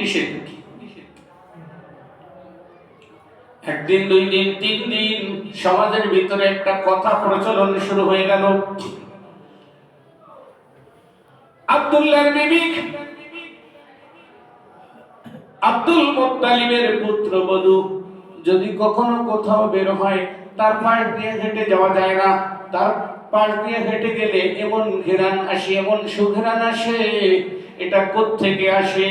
নিষেধ কি একদিন, দুই দিন, তিন দিন সমাজের ভিতরে একটা কথা প্রচলন শুরু হয়ে গেল। আব্দুল মোত্তালিবের পুত্র বধূ, যদি কখনো কোথাও বের হয়, তার পাশ দিয়ে হেঁটে যাওয়া যায় না। তার পাশ দিয়ে হেঁটে গেলে এমন ঘেরান আসে, এমন সুঘেরান আসে। এটা থেকে আসে?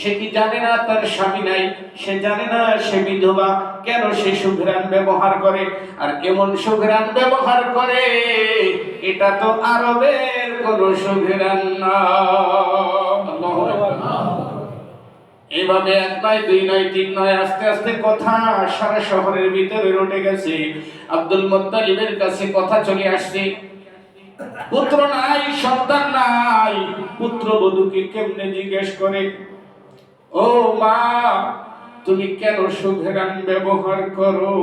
সে কি জানে না তার স্বামী নাই? সে জানে না সে বিধবা। কেন সে সুঘেরান ব্যবহার করে? আর এমন সুঘেরান ব্যবহার করে? এটা তো আরবের কোন সুঘেরান না। এইভাবে এক নয়, দুই নয়, তিন নয়, আস্তে আস্তে কথা সারা শহরের ভিতরে রটে গেছে। আব্দুল মোত্তালিবের কাছে কথা চলে আসছে। পুত্র নাই, সন্তান নাই। পুত্র বধূকে কেমনে জিজ্ঞেস করে? ও মা, তুমি কেন সুঘেরান ব্যবহার করো?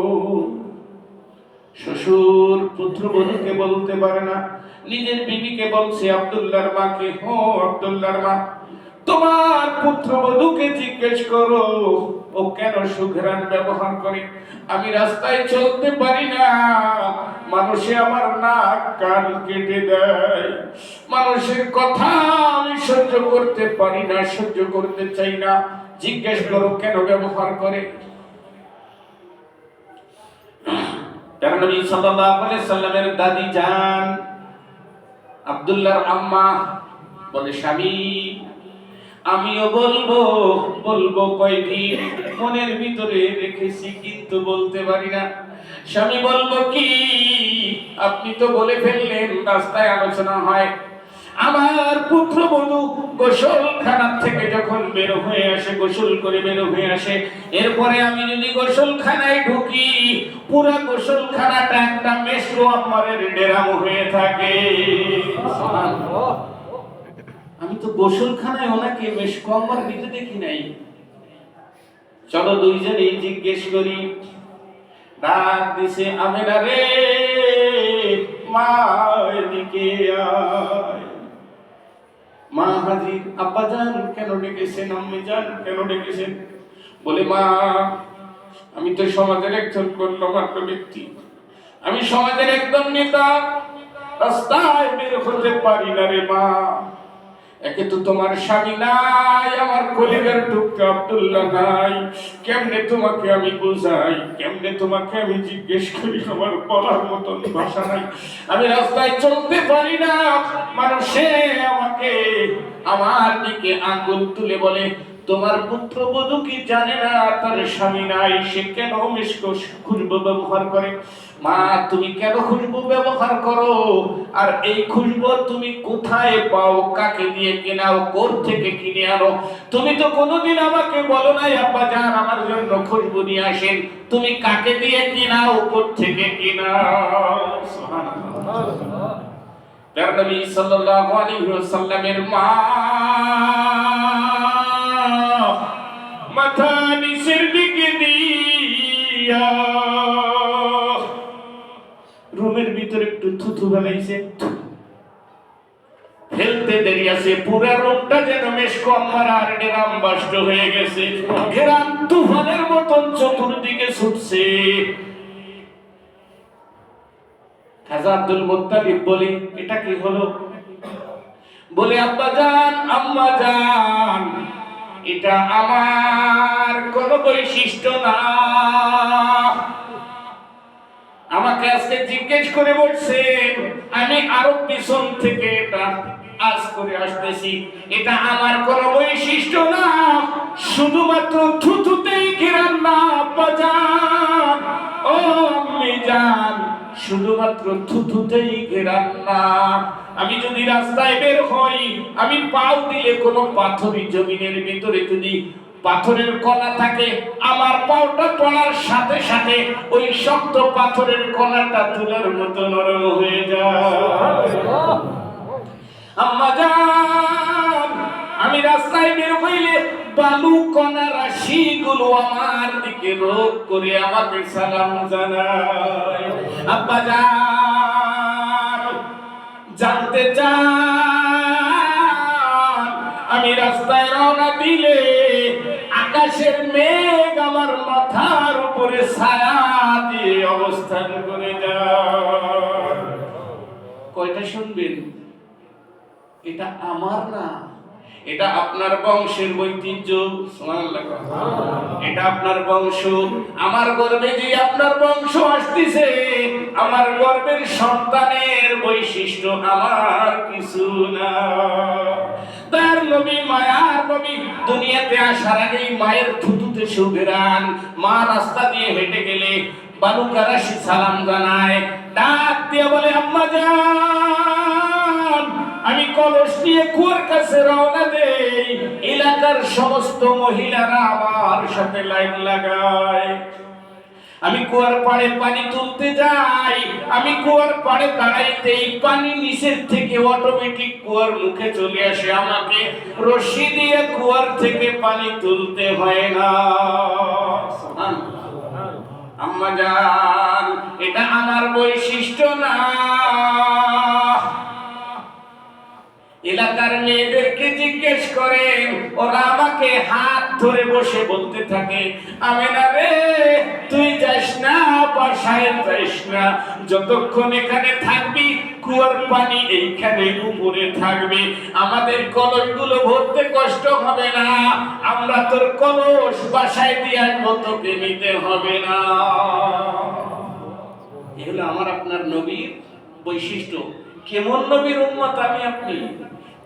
শ্বশুর পুত্র বধুকে বলতে পারে না। নিজের বিবিকে বলছে, আব্দুল্লাহর মাকে। হো আব্দুল্লার মা তোমার পুত্র বধূকে জিজ্ঞেস করো, ও কেন সুঘেরান ব্যবহার করে? আমি রাস্তায় চলতে পারি না। মানুষে আমার নাক, কান কেটে দেয়। মানুষের কথা আমি সহ্য করতে পারি না, সহ্য করতে চাই না। জিজ্ঞেস করো, কেন ব্যবহার করে? সাল্লামের দাদি জান আব্দুল্লাহর আম্মা বলে স্বামী। আমিও বলব বলব কয়দিন মনের ভিতরে রেখেছি, কিন্তু বলতে পারি না। স্বামী বলব কি? আপনি তো বলে ফেললেন, রাস্তায় আলোচনা হয়। আমার পুত্র বধূ গোসলখানার থেকে যখন বের হয়ে আসে, গোসল করে বের হয়ে আসে, এরপরে আমি যদি গোসলখানায় ঢুকি, পুরা গোসলখানাটা একটা মেশো আমারের ডেরাম হয়ে থাকে। আমি তো গোসলখানায় ওনাকে বেশ কমবার দিতে দেখি নাই। চলো দুইজনেই জিজ্ঞেস করি ডাক দিছে আমেনা রে মা এদিকে মা হাজির আব্বা যান, কেন ডেকেছেন? আম্মি যান, কেন ডেকেছেন? বলে, মা, আমি তো সমাজের একজন গণ্যমান্য ব্যক্তি। আমি সমাজের একদম নেতা, রাস্তায় বের হতে পারি না রে মা। একে তোমার স্বামী নাই, আমার কলিগের টুকটা আব্দুল্লাহ নাই। কেমনে তোমাকে আমি বুঝাই? কেমনে তোমাকে আমি জিজ্ঞেস করি? আমার বলার মতন ভাষা নাই। আমি রাস্তায় চলতে পারি না। মানুষে আমাকে আমার দিকে আঙ্গুল তুলে বলে তোমার পুত্র বধূ কি জানে না, তার স্বামী নাই, সে কেন খুশবু ব্যবহার করে? মা, তুমি কেন খুশবু ব্যবহার করো? আর এই খুশবু তুমি কোথায় পাও? কাকে দিয়ে কেনাও? কোর থেকে কিনে আনো? তুমি তো কোনোদিন আমাকে বলো নাই, আব্বা যান আমার জন্য খুশবু নিয়ে আসেন। তুমি কাকে দিয়ে কিনাও? কোর থেকে কিনাও? তার নবী সাল্লাল্লাহু আলাইহি ওয়াসাল্লামের মা মাথা নিচের দিকে দিয়া। রুমের ভিতরে একটু থুথু ফেলাইছে ফেলতে দেরি আছে, পুরা রোগটা যেন বেশ কম মারার ডেরাম বাষ্ট হয়ে গেছে। ঘেরাম তুফানের মতন চতুর্দিকে ছুটছে। খাজা আব্দুল মুত্তালিব বলে, এটা কি হলো? বলে, আব্বা জান আম্মা জান এটা আমার কোন বৈশিষ্ট্য না। আমাকে আজকে জিজ্ঞেস করে বলছেন, আমি আরও পিছন থেকে এটা আজ করে আসতেছি। এটা আমার কোন বৈশিষ্ট্য না। শুধুমাত্র থুথুতেই ঘেরান না আব্বা জান ও আম্মি জান শুধুমাত্র থুথুতেই ঘেরান না। আমি যদি রাস্তায় বের হই, আমি পাও দিলে কোনো পাথরি জমিনের ভিতরে যদি পাথরের কণা থাকে, আমার পাওটা পড়ার সাথে সাথে ওই শক্ত পাথরের কণাটা তুলার মতো নরম হয়ে যায়। আমি রাস্তায় বের হইলে বালু কণা রাশি গুলো আমার দিকে রোগ করে আমাকে সালাম জানায়। জানতে চান, আমি রাস্তায় রওনা দিলে আকাশের মেঘ আমার মাথার উপরে ছায়া দিয়ে অবস্থান করে যায়। কয়টা শুনবেন? এটা আমার না। এটা আপনার বংশের ঐতিহ্য। এটা আপনার বংশ। আমার গর্বে যে আপনার বংশ আসতেছে আমার গর্বের সন্তানের বৈশিষ্ট্য আমার কিছু না। তার নবী মায়ার নবী দুনিয়াতে আসার আগেই মায়ের থুতুতে সুবেরান মা রাস্তা দিয়ে হেঁটে গেলে বালুকারাশি সালাম জানায় ডাক দিয়ে বলে আম্মা যান। আমি কলস নিয়ে কুয়ার কাছে রওনা দেই। এলাকার সমস্ত মহিলারা আমার সাথে লাইন লাগায়। আমি কুয়ার পাড়ে পানি তুলতে যাই। আমি কুয়ার পাড়ে দাঁড়াইতেই পানি নিচের থেকে অটোমেটিক কুয়ার মুখে চলে আসে। আমাকে রশি দিয়ে কুয়ার থেকে পানি তুলতে হয় না। আম্মা জান, এটা আমার বৈশিষ্ট্য না। জিজ্ঞেস করেন ওরা আমাকে হাত ধরে বসে বলতে থাকে আমি না রে, তুই যাস না, বাসায় যাস না। যতক্ষণ এখানে থাকবি, কুয়ার পানি এইখানে উপরে থাকবে। আমাদের কলসগুলো ভরতে কষ্ট হবে না। আমরা তোর কলস বাসায় আসব তোকে নিতে হবে না। এগুলো আমার আপনার নবীর বৈশিষ্ট্য। কেমন নবীর উম্মত আমি আপনি?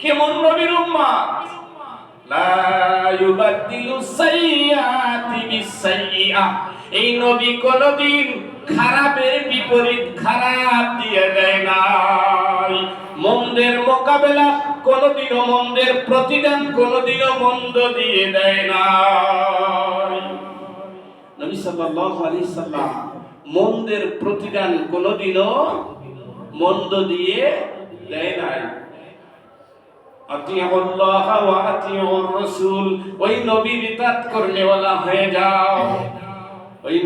কেমন নবীর উম্মত? লা ইউবাদদিলু সাইয়্যাতি বিসাইয়্যা। এই নবী কোনদিন খারাপের বিপরীত খারাপ দিয়ে দেয় নাই। মন্দের মোকাবেলা কোনদিনও মন্দের প্রতিদান কোনদিনও মন্দ দিয়ে দেয় নাই। নবী সাল্লাল্লাহু আলাইহি সাল্লাম মন্দের প্রতিদান কোনদিনও মন্দ দিয়ে দেয় নাই। ওই হয়ে যাও। ওই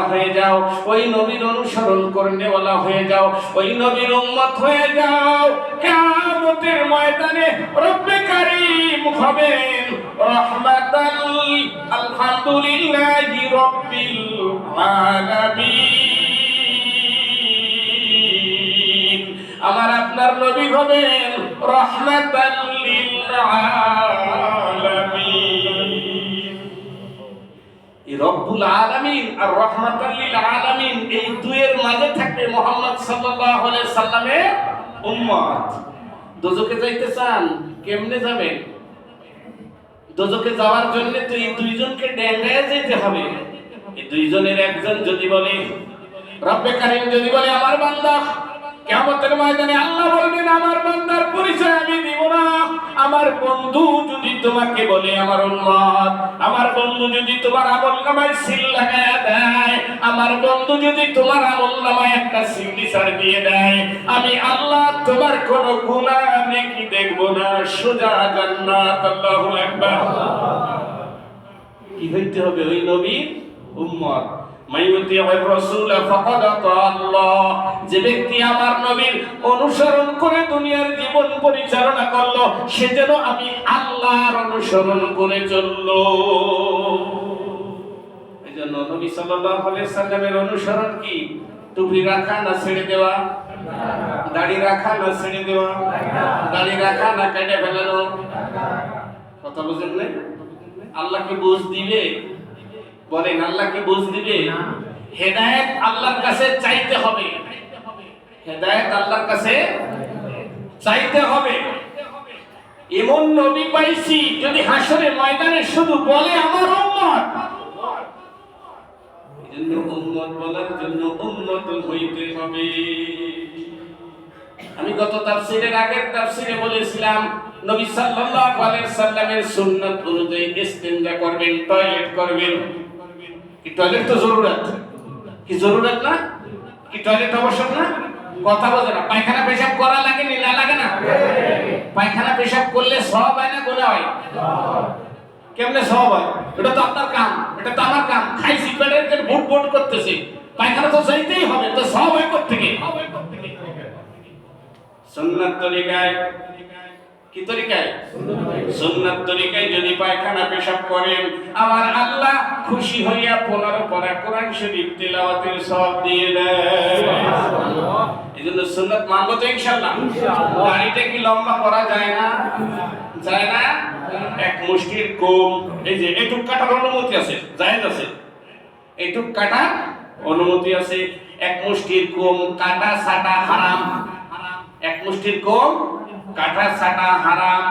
হয়ে যাও। ওই নবীর অনুসরণ করনেওয়ালা হয়ে যাও। ওই নবীর উম্মত হয়ে যাও। কিয়ামতের ময়দানে রব্বে কারীম হবেন। রহমাতাল আলহামদুলিল্লাহি আলামিন। আমার আপনার নবী হবেন রহমাতাল লিল আলামিন। এই রব্বুল আলামিন আর রহমাতাল লিল আলামিন এই দুয়ের মাঝে থাকবে মোহাম্মদ সাল্লাল্লাহু আলাইহি সাল্লামের উম্মত। দোজকে যাইতে চান, কেমনে যাবেন? দোজকে যাওয়ার জন্য তো এই দুইজনকে ডেঙ্গায় যেতে হবে। এই দুইজনের একজন যদি বলে, রব্বে কারিম যদি বলে, আমার বান্দা কিয়ামতের ময়দানে আল্লাহ বলবেন, আমার বান্দার পরিচয় আমি দিব না। আমার বন্ধু যদি তোমাকে বলে, আমার উম্মত, আমার বন্ধু যদি তোমার আমল নামায় সিল লাগায় দেয়, আমার বন্ধু যদি তোমার আমল নামায় একটা সিগনেচার দিয়ে দেয়, আমি আল্লাহ তোমার কোন গুনাহ নেকি দেখব না। সোজা জান্নাত কি হইতে হবে ওই নবীর উম্মত? যে ব্যক্তি আমার নবীর অনুসরণ করে দুনিয়ার জীবন পরিচালনা করল, সে যেন আমি আল্লাহর অনুসরণ করে চলল। এই জন্য নবী সাল্লাল্লাহু আলাইহি সাল্লামের অনুসরণ কি? টুপি রাখা না ছেড়ে দেওয়া? দাড়ি রাখা না ছেড়ে দেওয়া? দাড়ি রাখা না কেটে ফেলানো? কথা বুঝেন নাই? আল্লাহ বুঝ দিবে বলেন আল্লাহ কি বুঝ দিবে? হেদায়েত আল্লাহর কাছে চাইতে হবে। হেদায়েত আল্লাহর কাছে চাইতে হবে। এমন নবী পাইছি যদি হাসরে ময়দানে শুধু বলে আমার উম্মত। এজন্য উম্মত বলার জন্য উম্মত হইতে হবে। আমি গত তাফসীরের আগের তাফসীরে বলেছিলাম নবী সাল্লাল্লাহু আলাইহি সাল্লামের সুন্নাত অনুযায়ী ইস্তেনজা করবেন টয়লেট করবেন। কি টয়লেট তো জরুরত? কি জরুরত না? কি টয়লেট আবশ্যক না? কথা বোঝে না। পায়খানা পেশাব করা লাগে নি লাগে না? পায়খানা পেশাব করলে সব হয় না গুনাহ হয়? কেমনে সব হয়? এটা তো আপনার কাম, এটা তো আমার কাম। খাইছি, পেটের বুট বুট করতেছি। পায়খানা তো যাইতেই হবে, তো সব হয় কোথেকে সুন্নাত তরিকায় কি তরিকায়? সুন্নাত তরিকায় যদি পায়খানা পেশাব করেন আমার আল্লাহ খুশি হইয়া পনেরো পরা কোরআন শরীফ তেলাওয়াতের সব দিয়ে দেয়। এই জন্য সুন্নাত মানবো তো ইনশাল্লাহ দাড়িটা কি লম্বা করা যায় না? যায় না? এক মুষ্টির কম এই যে এটুক কাটার অনুমতি আছে জায়েজ আছে। এটুক কাটা অনুমতি আছে। এক মুষ্টির কম কাটা সাটা হারাম। এক মুষ্টির কম কাটা সাটা হারাম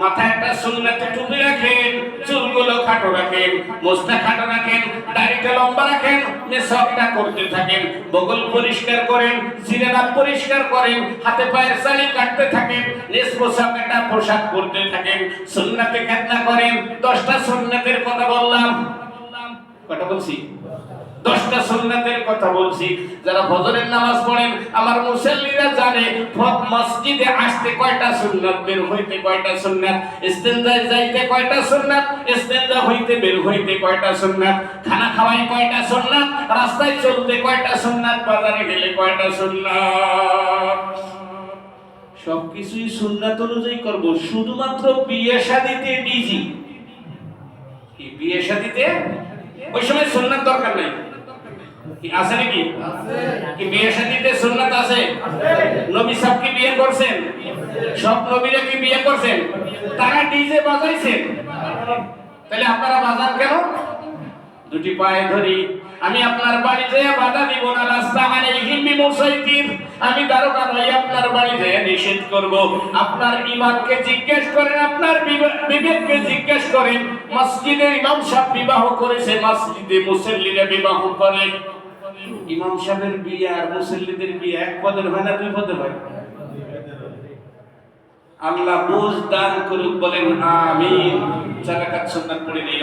মাথায় একটা সুন্নাতে টুপি রাখেন, চুলগুলো খাটো রাখেন মোস্তা খাটো রাখেন, দাড়িটা লম্বা রাখেন মেসবটা করতে থাকেন, বগল পরিষ্কার করেন সিনেমা পরিষ্কার করেন, হাতে পায়ের সালি কাটতে থাকেন, নিজ একটা পোশাক করতে থাকেন, সুন্নাতে খেতনা করেন, দশটা সুন্নাতের কথা বললাম। কটা বলছি? দশটা সুন্নাতের কথা বলছি। যারা ফজরের নামাজ পড়েন, আমার মুসল্লিরা জানে মসজিদে আসতে কয়টা সুন্নাত বের হইতে কয়টা সুন্নাত, ইস্তেনজায় যাইতে কয়টা সুন্নাত, ইস্তেনজা হইতে বের হইতে কয়টা সুন্নাত, খানা খাওয়াই কয়টা সুন্নাত, রাস্তায় চলতে কয়টা সুন্নাত, বাজারে গেলে কয়টা সুন্নাত। সবকিছুই সুন্নাত অনুযায়ী করব, শুধুমাত্র বিয়ে শাদিতে কি, বিয়ে শাদিতে? ওই সময় সুন্নাত দরকার নাই। আছে নাকি? কি বিয়ে শাদিতে সুন্নাত আছে? নবী কি বিয়ে করছেন? সব নবীরা কি বিয়ে করছেন? তারা ডিজে বাজাইছেন। তাহলে আপনারা বাজান কেন? দুটি পায়ে ধরি। আমি আপনার বাড়ি যেয়ে বাধা দিব না, রাস্তা আলাইহিম বিমুসাইতির আমি দারোগা নই আপনার বাড়ি যেয়ে নিষেধ করব। আপনার ইমামকে জিজ্ঞেস করেন, আপনার বিবে- বিবেককে জিজ্ঞেস করেন মসজিদের ইমাম সাহেব বিবাহ করেছে, মসজিদে মুসল্লিরা বিবাহ করে। ইমাম সাহেবের বিয়ে আর মুসল্লিদের বিয়ে এক পদের হয় না দুই পদের হয়? আল্লাহ বুঝ দান করুক, বলেন, আমিন। চালাকাত সুন্নাত পড়ে নিলাম।